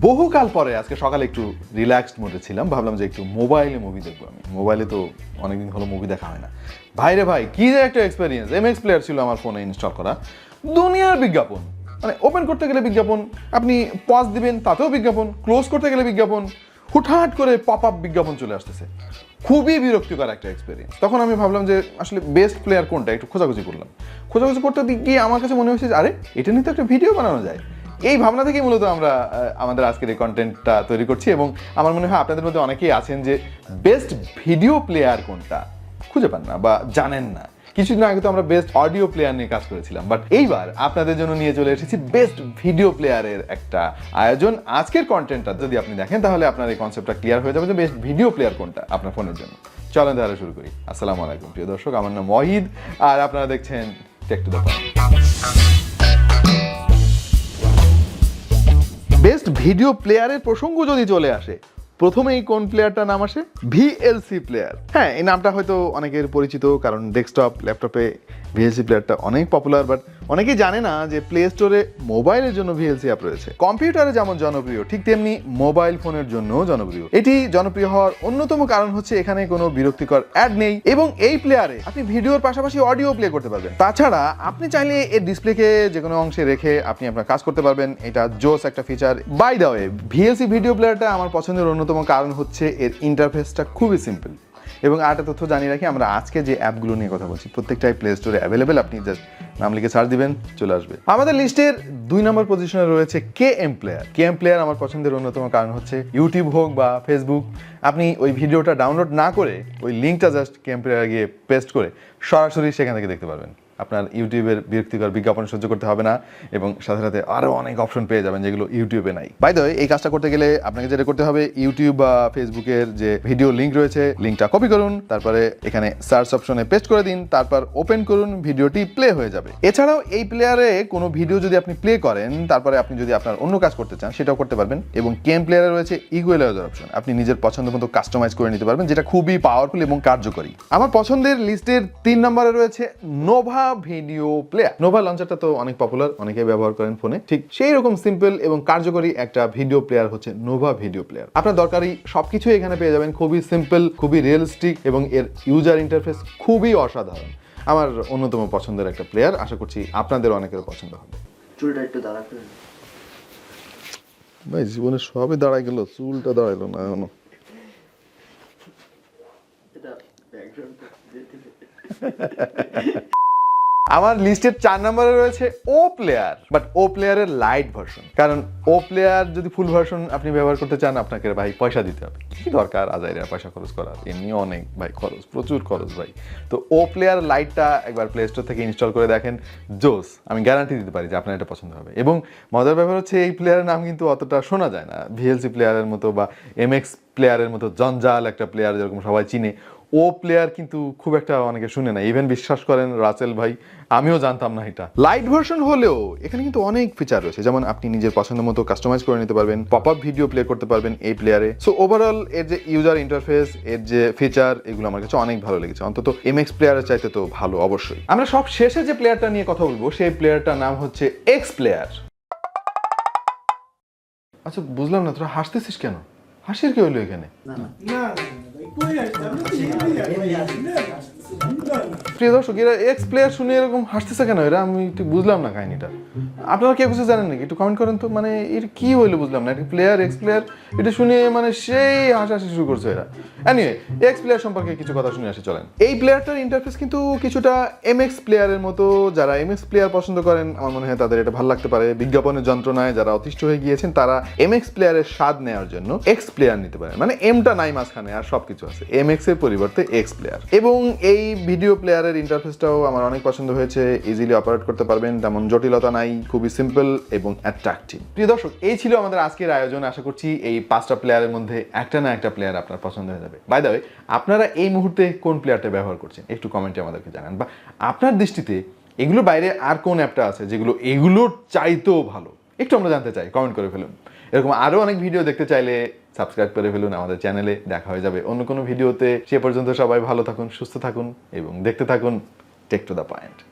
বহুকাল পরে, আজকে সকালে একটু রিল্যাক্সড মোডে ছিলাম, ভাবলাম যে একটু মোবাইলে মুভি দেখব আমি। মোবাইলে তো অনেকদিন হলো মুভি দেখা হয় না। ভাইরে ভাই, কি যে একটা এক্সপিরিয়েন্স এম এক্স প্লেয়ার ছিল আমার ফোনে ইনস্টল করা। দুনিয়ার বিজ্ঞাপন। মানে ওপেন করতে গেলে বিজ্ঞাপন, আপনি পজ দিবেন, তাতেও বিজ্ঞাপন ক্লোজ করতে গেলে বিজ্ঞাপন, হুটহাট করে পপ আপ বিজ্ঞাপন চলে আসতেছে। খুবই বিরক্তিকর একটা এক্সপিরিয়েন্স তখন আমি ভাবলাম যে আসলে বেস্ট প্লেয়ার কোনটা? একটু খোঁজাখুঁজি করলাম। খোঁজাখুঁজি করতে গিয়ে আমার কাছে মনে হয়েছে যে, আরে, এটা নিয়ে তো একটা ভিডিও বানানো যায়। এই ভাবনা থেকেই মূলত আমরা আমাদের আজকের এই কন্টেন্টটা তৈরি করছি এবং আমার মনে হয় আপনাদের মধ্যে অনেকেই আছেন যে বেস্ট ভিডিও প্লেয়ার কোনটা? খুঁজে পান না বা জানেন না। কিছুদিন আগে তো আমরা বেস্ট অডিও প্লেয়ার নিয়ে কাজ করেছিলাম বাট এইবার আপনাদের জন্য নিয়ে চলে এসেছি বেস্ট ভিডিও প্লেয়ারের একটা আয়োজন। আজকের কন্টেন্টটা যদি আপনি দেখেন, তাহলে আপনার এই কনসেপ্টটা ক্লিয়ার হয়ে যাবে যে বেস্ট ভিডিও প্লেয়ার কোনটা আপনার ফোনের জন্য। চলেন তাহলে শুরু করি। আসসালামু আলাইকুম, প্রিয় দর্শক, আমার নাম ওয়াহিদ আর আপনারা দেখছেন টেক টু দ্য ভিডিও প্লেয়ারের প্রসঙ্গ যদি চলে আসে, প্রথমেই কোন প্লেয়ারটার নাম আসে? ভিএলসি প্লেয়ার হ্যাঁ এই নামটা হয়তো অনেকের পরিচিত, কারণ ডেস্কটপ ল্যাপটপে ভিএলসি প্লেয়ারটা অনেক পপুলার বাট অনেকেই জানে না যে প্লে স্টোরে মোবাইলের জন্য ভিএলসি অ্যাপ রয়েছে। কম্পিউটারে যেমন জনপ্রিয়, ঠিক তেমনি মোবাইল ফোনের জন্যও জনপ্রিয়। এটি জনপ্রিয় হওয়ার অন্যতম কারণ হচ্ছে এখানে কোনো বিরক্তিকর অ্যাড নেই এবং এই প্লেয়ারে আপনি ভিডিওর পাশাপাশি অডিও প্লে করতে পারবেন। তাছাড়া আপনি চাইলে এর ডিসপ্লেকে যে কোনো অংশে রেখে আপনি আপনার কাজ করতে পারবেন। এটা জোস একটা feature by the way VLC video প্লেয়ারটা আমার পছন্দের অন্যতম কারণ হচ্ছে এর ইন্টারফেসটা খুবই সিম্পল এবং আরেকটা তথ্য জানিয়ে রাখি, আমরা আজকে যে অ্যাপগুলো নিয়ে কথা বলছি, প্রত্যেকটাই প্লে স্টোরে অ্যাভেলেবেল আপনি জাস্ট নাম লিখে সার্চ দিবেন, চলে আসবে। আমাদের লিস্টের দুই নম্বর পজিশনে রয়েছে K M player K M player আমার পছন্দের অন্যতম কারণ হচ্ছে ইউটিউব হোক বা ফেসবুক আপনি ওই ভিডিওটা ডাউনলোড না করে ওই লিঙ্কটা জাস্ট কে এম প্লেয়ার গিয়ে পেস্ট করে সরাসরি সেখান থেকে দেখতে পারবেন। আপনার ইউটিউবের বিরক্তিকর বিজ্ঞাপন সহ্য করতে হবে না এবং সাথে সাথে আরও অনেক অপশন পেয়ে যাবেন যেগুলো ইউটিউবে নাই। বাই এই কাজটা করতে গেলে আপনাকে যেটা করতে হবে, ইউটিউব বা ফেসবুকের যে ভিডিও লিঙ্ক রয়েছে লিঙ্কটা কপি করুন, তারপরে এখানে সার্চ অপশনে পেস্ট করে দিন, তারপর ওপেন করুন, ভিডিওটি প্লে হয়ে যাবে। এছাড়াও এই প্লেয়ারে কোনো ভিডিও যদি আপনি প্লে করেন, তারপরে আপনি যদি আপনার অন্য কাজ করতে চান, সেটাও করতে পারবেন এবং কেম প্লেয়ারে রয়েছে ইকুয়ালাইজার অপশন আপনি নিজের পছন্দ মতো কাস্টমাইজ করে নিতে পারবেন, যেটা খুবই পাওয়ারফুল এবং কার্যকরী। আমার পছন্দের লিস্টের তিন নম্বরে রয়েছে নোভা ভিডিও প্লেয়ার। নোভা লঞ্চারটা তো অনেক পপুলার অনেকে ব্যবহার করেন ফোনে। ঠিক সেই রকম সিম্পল এবং কার্যকরী একটা ভিডিও প্লেয়ার হচ্ছে নোভা ভিডিও প্লেয়ার আপনার দরকারি সবকিছু এখানে পেয়ে যাবেন। খুবই সিম্পল খুবই রিয়েলিস্টিক এবং এর ইউজার ইন্টারফেস খুবই অসাধারণ। আমার অন্যতম পছন্দের একটা প্লেয়ার আশা করছি আপনাদের অনেকের পছন্দ হবে। চুলটা একটু দাঁড়া ভাই জীবনে সবই দাঁড়াই গেল চুলটা দাঁড়াইলো না এখনও। এটা ব্যাকগ্রাউন্ড যেতে আমার লিস্টের চার নম্বরে রয়েছে ও প্লেয়ার বাট ও প্লেয়ারের লাইট ভার্সন কারণ ও প্লেয়ার যদি ফুল ভার্সন আপনি ব্যবহার করতে চান, আপনাকে ভাই পয়সা দিতে হবে। কি দরকার আজাইরা পয়সা খরচ করার? এমনি অনেক ভাই খরচ, প্রচুর খরচ ভাই। তো ও প্লেয়ার লাইটটা একবার প্লে স্টোর থেকে ইনস্টল করে দেখেন। জোস, আমি গ্যারান্টি দিতে পারি যে আপনার এটা পছন্দ হবে। এবং মজার ব্যাপার হচ্ছে এই প্লেয়ারের নাম কিন্তু অতটা শোনা যায় না। ভিএলসি প্লেয়ারের মতো বা এমএক্স প্লেয়ারের মতো জঞ্জাল একটা প্লেয়ার যেরকম সবাই চিনে। ও প্লেয়ার কিন্তু খুব একটা অনেকে শুনে না ইভেন বিশ্বাস করেন রাসেল ভাই আমিও জানতাম না এটা। লাইট ভার্সন হলেও এখানে কিন্তু অনেক ফিচার রয়েছে। যেমন আপনি নিজের পছন্দ মতো কাস্টমাইজ করে নিতে পারবেন পপ আপ ভিডিও প্লে করতে পারবেন এই প্লেয়ারে সো ওভারঅল এর যে ইউজার ইন্টারফেস এর যে ফিচার এগুলো আমার কাছে অনেক ভালো লেগেছে। অন্তত এমএক্স প্লেয়ারের চাইতে তো ভালো অবশ্যই। আমরা সব শেষে যে প্লেয়ারটা নিয়ে কথা বলব সেই প্লেয়ারটার নাম হচ্ছে এক্স প্লেয়ার আচ্ছা বুঝলাম না তোরা হাসতেছিস কেন? হাসির কি হইল এখানে? না। না প্রিয় দর্শক এরা এক্স প্লেয়ার শুনে এরকম হাসতেছে কেন এরা আমি ঠিক বুঝলাম না কাহিনীটা আপনারা কেউ কিছু জানেন নাকি? একটু কমেন্ট করেন তো মানে এর কি হইল বুঝলাম না। প্লেয়ার এক্স প্লেয়ার এটা শুনে মানে সেই হাসাহাসি শুরু করছে এরা। এনিওয়ে এক্স প্লেয়ার সম্পর্কে কিছু কথা শুনে আসি, চলেন। এই প্লেয়ারটার ইন্টারফেস কিন্তু কিছুটা এমএক্স প্লেয়ারের মতো, যারা এমএক্স প্লেয়ার পছন্দ করেন, আমার মনে হয় তাদের এটা ভালো লাগতে পারে। বিজ্ঞাপনের যন্ত্রণায় যারা অতিষ্ঠ হয়ে গিয়েছেন, তারা এমএক্স প্লেয়ারের স্বাদ নেওয়ার জন্য এক্স প্লেয়ার নিতে পারেন। মানে এমটা নাই মাঝখানে আর সব কিছু আছে এমএক্স এর পরিবর্তে এক্স প্লেয়ার এবং এই ভিডিও প্লেয়ারের ইন্টারফেসটাও আমার অনেক পছন্দ হয়েছে ইজিলি অপারেট করতে পারবেন, তেমন জটিলতা নাই। খুবই সিম্পল এবং অ্যাট্রাকটিভ প্রিয় দর্শক, এই ছিল আমাদের আজকের আয়োজন। আশা করছি এই পাঁচটা প্লেয়ারের মধ্যে একটা না একটা প্লেয়ার আপনার পছন্দ হয়ে যাবে। বাই দ্য আপনারা এই মুহূর্তে কোন প্লেয়ারটা ব্যবহার করছেন? একটু কমেন্টে আমাদেরকে জানান। বা আপনার দৃষ্টিতে এগুলোর বাইরে আর কোন অ্যাপটা আছে যেগুলো এগুলোর চাইতেও ভালো? একটু আমরা জানতে চাই কমেন্ট করে ফেলুন। এরকম আরও অনেক ভিডিও দেখতে চাইলে সাবস্ক্রাইব করে ফেলুন আমাদের চ্যানেলে দেখা হয়ে যাবে অন্য কোনো ভিডিওতে সে পর্যন্ত সবাই ভালো থাকুন, সুস্থ থাকুন এবং দেখতে থাকুন টেক টু দ্য পয়েন্ট